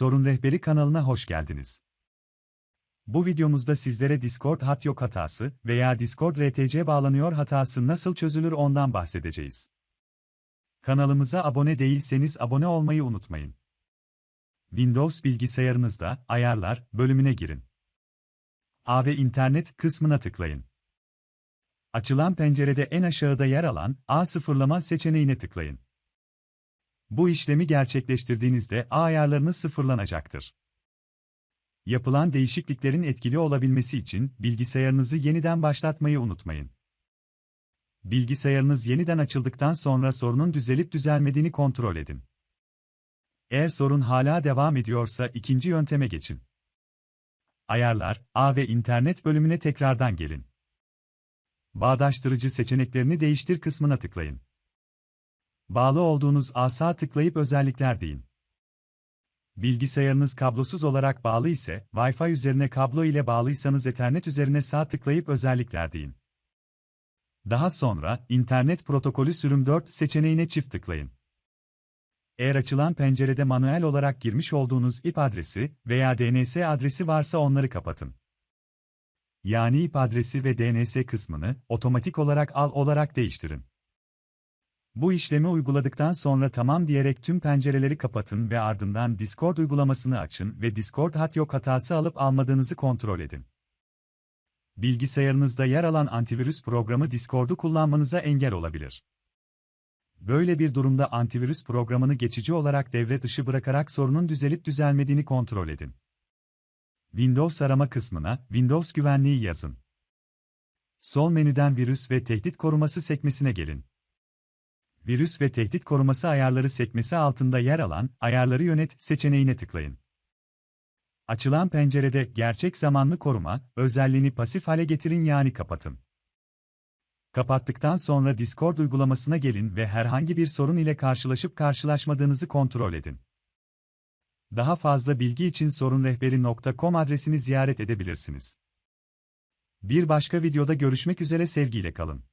Sorun Rehberi kanalına hoş geldiniz. Bu videomuzda sizlere Discord hat yok hatası veya Discord RTC bağlanıyor hatası nasıl çözülür ondan bahsedeceğiz. Kanalımıza abone değilseniz abone olmayı unutmayın. Windows bilgisayarınızda Ayarlar bölümüne girin. A ve İnternet kısmına tıklayın. Açılan pencerede en aşağıda yer alan A sıfırlama seçeneğine tıklayın. Bu işlemi gerçekleştirdiğinizde A ayarlarınız sıfırlanacaktır. Yapılan değişikliklerin etkili olabilmesi için bilgisayarınızı yeniden başlatmayı unutmayın. Bilgisayarınız yeniden açıldıktan sonra sorunun düzelip düzelmediğini kontrol edin. Eğer sorun hala devam ediyorsa ikinci yönteme geçin. Ayarlar, A ve İnternet bölümüne tekrardan gelin. Bağdaştırıcı seçeneklerini değiştir kısmına tıklayın. Bağlı olduğunuz asa tıklayıp özellikler deyin. Bilgisayarınız kablosuz olarak bağlı ise, Wi-Fi üzerine kablo ile bağlıysanız Ethernet üzerine sağ tıklayıp özellikler deyin. Daha sonra, İnternet protokolü sürüm 4 seçeneğine çift tıklayın. Eğer açılan pencerede manuel olarak girmiş olduğunuz IP adresi veya DNS adresi varsa onları kapatın. Yani IP adresi ve DNS kısmını otomatik olarak al olarak değiştirin. Bu işlemi uyguladıktan sonra tamam diyerek tüm pencereleri kapatın ve ardından Discord uygulamasını açın ve Discord hat yok hatası alıp almadığınızı kontrol edin. Bilgisayarınızda yer alan antivirüs programı Discord'u kullanmanıza engel olabilir. Böyle bir durumda antivirüs programını geçici olarak devre dışı bırakarak sorunun düzelip düzelmediğini kontrol edin. Windows arama kısmına Windows güvenliği yazın. Sol menüden virüs ve tehdit koruması sekmesine gelin. Virüs ve tehdit koruması ayarları sekmesi altında yer alan Ayarları yönet seçeneğine tıklayın. Açılan pencerede Gerçek zamanlı koruma özelliğini pasif hale getirin yani kapatın. Kapattıktan sonra Discord uygulamasına gelin ve herhangi bir sorun ile karşılaşıp karşılaşmadığınızı kontrol edin. Daha fazla bilgi için sorunrehberi.com adresini ziyaret edebilirsiniz. Bir başka videoda görüşmek üzere sevgiyle kalın.